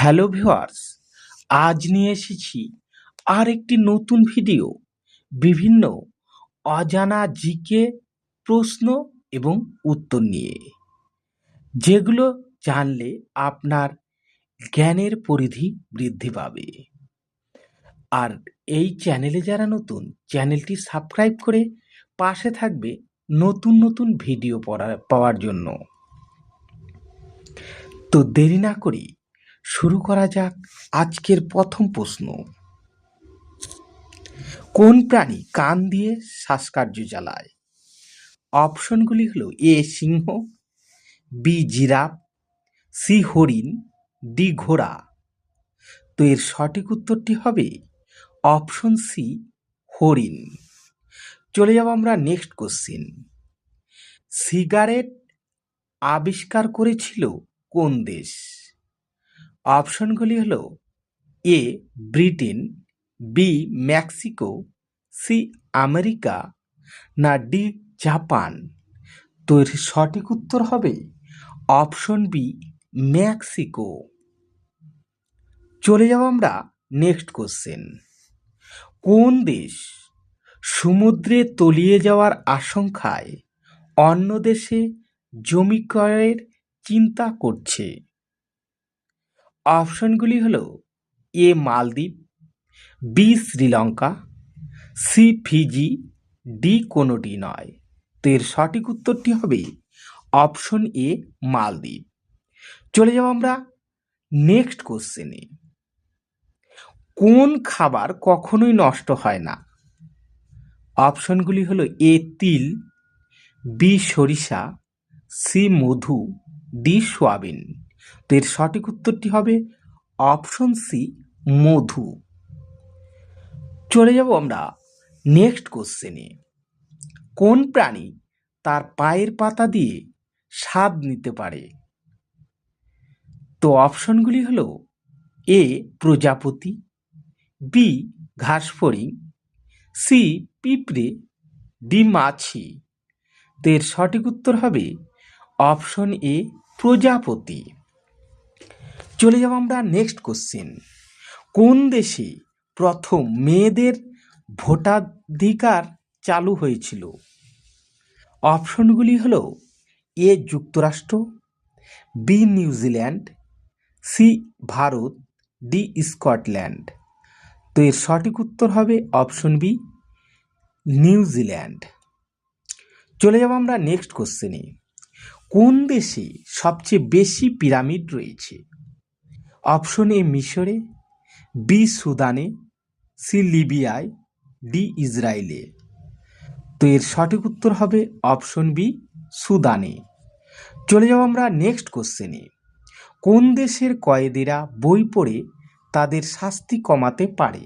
Hello viewers, আজ নিয়ে এসেছি আর একটি নতুন ভিডিও। বিভিন্ন অজানা জিকে প্রশ্ন এবং উত্তর নিয়ে। যেগুলো জানলে আপনার জ্ঞানের পরিধি বৃদ্ধি পাবে। আর এই চ্যানেলে যারা নতুন, চ্যানেলটি সাবস্ক্রাইব করে পাশে থাকবে নতুন নতুন ভিডিও পড়া পাওয়ার জন্য। তো দেরি না করি শুরু করা যাক আজকের প্রথম প্রশ্ন। কোন প্রাণী কান দিয়ে শ্বাসকার্য চালায়? অপশনগুলি হল এ, সিংহ, বি, জিরাফ, সি, হরিণ, ডি, ঘোড়া। তো এর সঠিক উত্তরটি হবে অপশন সি, হরিণ। চলে যাব আমরা নেক্সট কোশ্চিন। সিগারেট আবিষ্কার করেছিল কোন দেশ? অপশনগুলি হল A, Britain, B, Mexico, C, America, না ডি, জাপান। তো এর সঠিক উত্তর হবে অপশন বি, মেক্সিকো। চলে যাব আমরা নেক্সট কোশ্চেন। কোন দেশ সমুদ্রে তলিয়ে যাওয়ার আশঙ্কায় অন্য দেশে জমি ক্রয়ের চিন্তা করছে? অপশনগুলি হলো A Maldives, B Sri Lanka, C Fiji, D কোনোটি নয়। তো এর সঠিক উত্তরটি হবে অপশন এ মালদ্বীপ। চলে যাব আমরা নেক্সট কোশ্চেনে কোন খাবার কখনোই নষ্ট হয় না? অপশনগুলি হলো এ তিল, বি সরিষা, সি মধু, ডি সোয়াবিন। এর সঠিক উত্তরটি হবে অপশন সি, মধু। চলে যাব আমরা নেক্সট কোশ্চেনে। কোন প্রাণী তার পায়ের পাতা দিয়ে স্বাদ নিতে পারে? তো অপশনগুলি হলো এ, প্রজাপতি, বি, ঘাসফড়িং, সি, পিঁপড়ে, ডি, মাছি। তো এর সঠিক উত্তর হবে অপশন এ, প্রজাপতি। চলে যাব আমরা নেক্সট কোশ্চেন কোন দেশে প্রথম মেয়েদের ভোটাধিকার চালু হয়েছিল? অপশনগুলি হলো এ যুক্তরাষ্ট্র, B New Zealand C Bharat, D Scotland. তো এর সঠিক উত্তর হবে অপশন বি নিউজিল্যান্ড চলে যাব আমরা নেক্সট কোশ্চেনে কোন দেশে সবচেয়ে বেশি পিরামিড রয়েছে? অপশন এ মিশরে, বি সুদানে, সি লিবিয়ায়, ডি ইসরায়েলে। তো এর সঠিক উত্তর হবে অপশন বি সুদানে। চলে যাব আমরা নেক্সট কোশ্চেনে কোন দেশের কয়েদিরা বই পড়ে তাদের শাস্তি কমাতে পারে?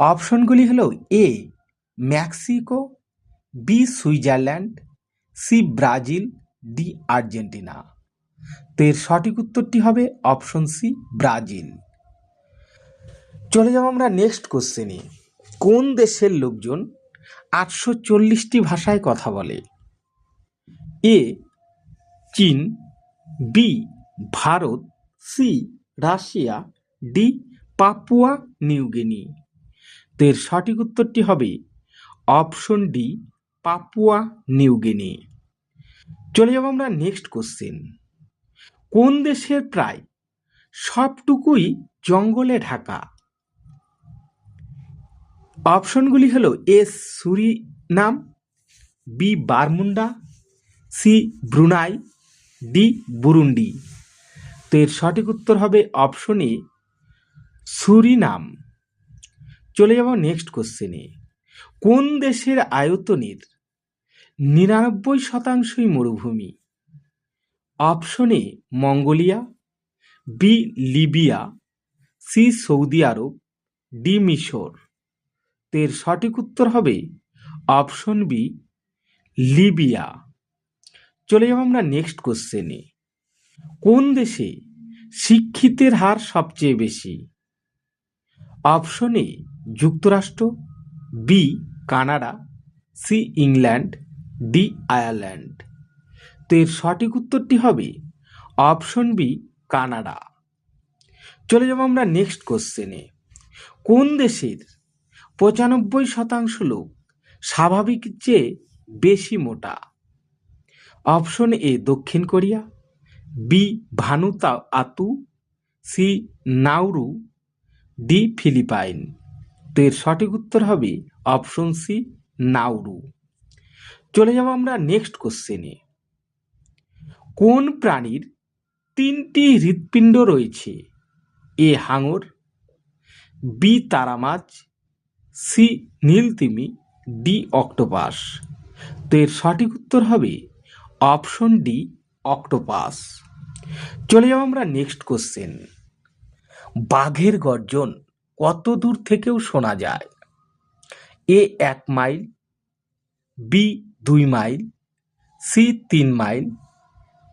অপশনগুলি হলো A, Mexico, B Switzerland, C Brazil, D Argentina. তো এর সঠিক উত্তরটি হবে অপশন সি ব্রাজিল। চলে যাব আমরা নেক্সট কোশ্চেনে কোন দেশের লোকজন আটশো চল্লিশটি ভাষায় কথা বলে? এ, চীন, B, Bharat, C, Russia, D, Papua New Guinea তো এর সঠিক উত্তরটি হবে অপশন ডি পাপুয়া নিউগিনি চলে যাব আমরা নেক্সট কোশ্চেন কোন দেশের প্রায় সবটুকুই জঙ্গলে ঢাকা? অপশনগুলি হলো A Suriname, B Bermuda, C Brunei, D Burundi. তো এর সঠিক উত্তর হবে অপশন এ সুরিনাম। চলে যাব নেক্সট কোশ্চেনে কোন দেশের আয়তনের নিরানব্বই শতাংশই মরুভূমি? Option A Mongolia, B Libya, C Saudi Arab, D মিশর। এর সঠিক উত্তর হবে অপশন বি লিবিয়া। চলে যাব আমরা নেক্সট কোশ্চেনে। কোন দেশে শিক্ষিতের হার সবচেয়ে বেশি? অপশন এ যুক্তরাষ্ট্র, B Canada, C England, D Ireland. তো এর সঠিক উত্তরটি হবে অপশন বি, কানাডা। চলে যাব আমরা নেক্সট কোশ্চেনে। কোন দেশের পঁচানব্বই শতাংশ লোক স্বাভাবিক চেয়ে বেশি মোটা? অপশন এ, দক্ষিণ Korea, B Vanuatu, C Nauru D, Philippine. তো এর সঠিক উত্তর হবে অপশন সি নাউরু চলে যাব আমরা নেক্সট কোশ্চেনে। কোন প্রাণীর তিনটি হৃৎপিণ্ড রয়েছে? এ হাঙর, বি তারা মাছ সি নীলতিমি, ডি অক্টোপাস। তো এর সঠিক উত্তর হবে অপশন ডি অক্টোপাস। চলে যাব আমরা নেক্সট কোশ্চেন। বাঘের গর্জন কত দূর থেকেও শোনা যায়? এ এক মাইল, বি দুই মাইল, সি তিন মাইল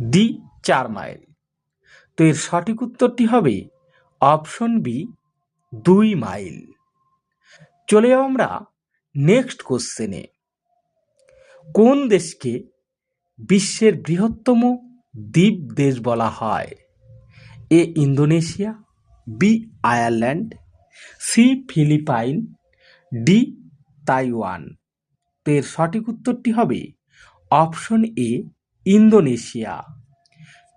ডি চার মাইল। তো এর সঠিক উত্তরটি হবে অপশন বি দুই মাইল। চলে যাব আমরা নেক্সট কোশ্চেনে কোন দেশকে বিশ্বের বৃহত্তম দ্বীপ দেশ বলা হয়? A, Indonesia B Ireland C Philippines D Taiwan. তো এর সঠিক উত্তরটি হবে অপশন এ ইন্দোনেশিয়া।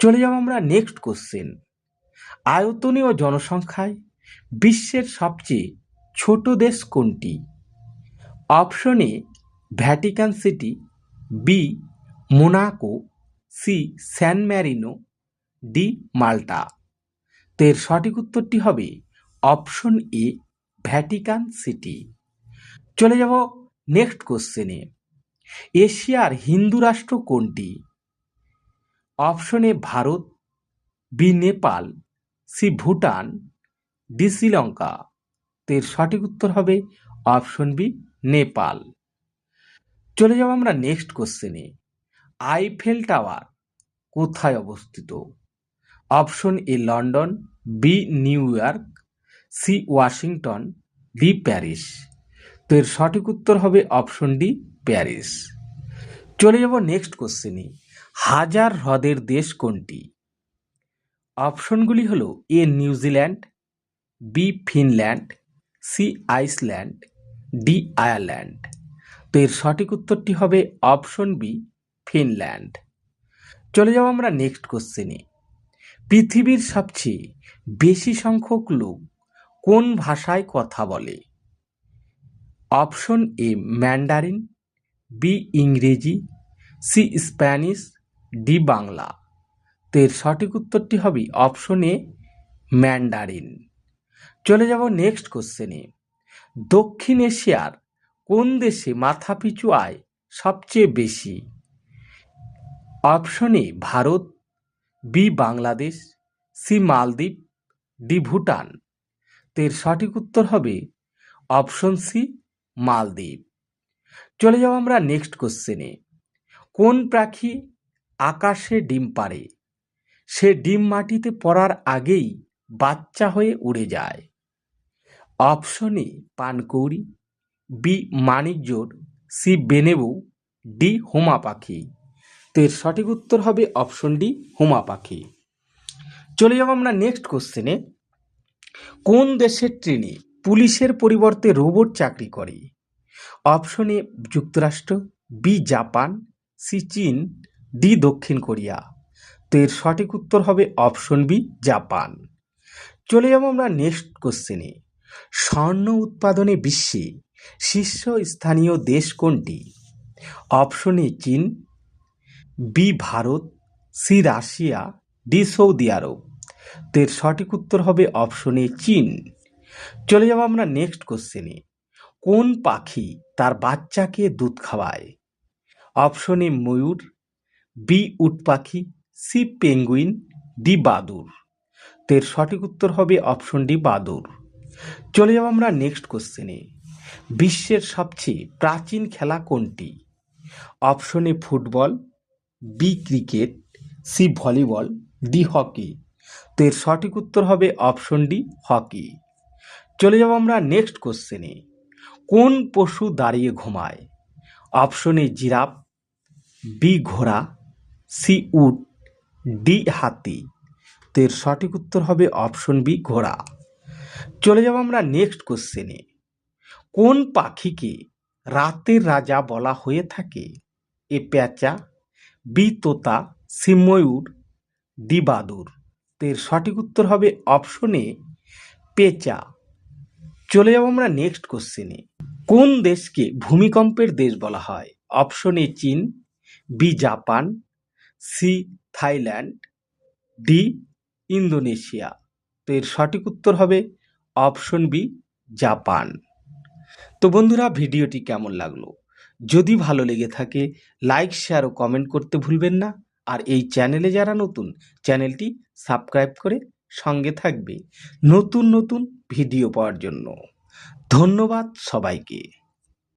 চলে যাব আমরা নেক্সট কোশ্চেন আয়তনে ও জনসংখ্যায় বিশ্বের সবচেয়ে ছোট দেশ কোনটি? Option A Vatican City B Monaco C San Marino D Malta তো এর সঠিক উত্তরটি হবে অপশন এ ভ্যাটিকান সিটি চলে যাব নেক্সট কোশ্চেনে এশিয়ার হিন্দু রাষ্ট্র কোনটি? Option A Bharat, B Nepal, C Bhutan, D Sri Lanka. এর সঠিক উত্তর হবে অপশন বি নেপাল। চলে যাব আমরা নেক্সট কোশ্চেনে আইফেল টাওয়ার কোথায় অবস্থিত? Option A London, B New York, C Washington, D Paris. তো এর সঠিক উত্তর হবে অপশন ডি প্যারিস। চলে যাব নেক্সট কোশ্চেনে হাজার হ্রদের দেশ কোনটি? অপশনগুলি হলো A New Zealand, B Finland, C Iceland, D Ireland. তো এর সঠিক উত্তরটি হবে অপশন বি, ফিনল্যান্ড। চলে যাব আমরা নেক্সট কোশ্চেনে। পৃথিবীর সবচেয়ে বেশি সংখ্যক লোক কোন ভাষায় কথা বলে? অপশন এ ম্যান্ডারিন, বি ইংরেজি, সি স্প্যানিশ ডি বাংলা। তো এর সঠিক উত্তরটি হবে অপশন এ, ম্যান্ডারিন। চলে যাব নেক্সট কোশ্চেনে দক্ষিণ এশিয়ার কোন দেশে মাথাপিছু আয় সবচেয়ে বেশি? Option A, Bharat, B, Bangladesh, C, Maldives, D, Bhutan. তো এর সঠিক উত্তর হবে অপশন সি, মালদ্বীপ। চলে যাব আমরা নেক্সট কোশ্চেনে কোন পাখি আকাশে ডিম পাড়ে। সে ডিম মাটিতে পড়ার আগেই বাচ্চা হয়ে উড়ে যায়। অপশন এ, পানকৌড়ি, বি মানিকজোর সি, বেনেবু, ডি, হোমা পাখি। তো এর সঠিক উত্তর হবে অপশন ডি, হোমা পাখি। চলে যাব আমরা নেক্সট কোশ্চেনে কোন দেশের ট্রেনে পুলিশের পরিবর্তে রোবট চাকরি করে? অপশন এ, যুক্তরাষ্ট্র, বি, জাপান, সি, চীন ডি দক্ষিণ কোরিয়া। তো এর সঠিক উত্তর হবে অপশন বি, জাপান। চলে যাব আমরা নেক্সট কোশ্চেনে। স্বর্ণ উৎপাদনে বিশ্বে শীর্ষ স্থানীয় দেশ কোনটি? অপশন এ, চীন। B, Bharat. C, Russia. D, Saudi আরব। তো এর সঠিক উত্তর হবে অপশন এ, চীন। চলে যাব আমরা নেক্সট কোশ্চেনে। কোন পাখি তার বাচ্চাকে দুধ খাওয়ায়? Option A, Mayur. বি উট পাখি, সি পেঙ্গুইন, ডি বাদুর। তো এর সঠিক উত্তর হবে অপশন ডি বাদুর। চলে যাব আমরা নেক্সট কোশ্চেনে। বিশ্বের সবচেয়ে প্রাচীন খেলা কোনটি? Option A football, B cricket, C volleyball, D hockey. তো এর সঠিক উত্তর হবে অপশন ডি হকি। চলে যাব আমরা নেক্সট কোশ্চেনে। কোন পশু দাঁড়িয়ে ঘুমায়? অপশন এ জিরাফ, বি ঘোড়া সি উট ডি হাতি। তো এর সঠিক উত্তর হবে অপশন বি ঘোড়া। চলে যাব আমরা নেক্সট কোশ্চেনে কোন পাখিকে রাতের রাজা বলা হয়ে থাকে? এ পেঁচা বি তোতা, সি ময়ূর, ডি বাদুর। তো সঠিক উত্তর হবে অপশনে পেঁচা। চলে যাব আমরা নেক্সট কোশ্চেনে কোন দেশকে ভূমিকম্পের দেশ বলা হয়? অপশন চীন, B Japan C, Thailand, D, Indonesia. তো এর সঠিক উত্তর হবে অপশন বি, জাপান। তো বন্ধুরা, ভিডিওটি কেমন লাগল? যদি ভালো লেগে থাকে, লাইক, শেয়ার ও কমেন্ট করতে ভুলবেন না। আর এই চ্যানেলে যারা নতুন, চ্যানেলটি সাবস্ক্রাইব করে সঙ্গে থাকবে। নতুন নতুন ভিডিও পাওয়ার জন্য। ধন্যবাদ সবাইকে।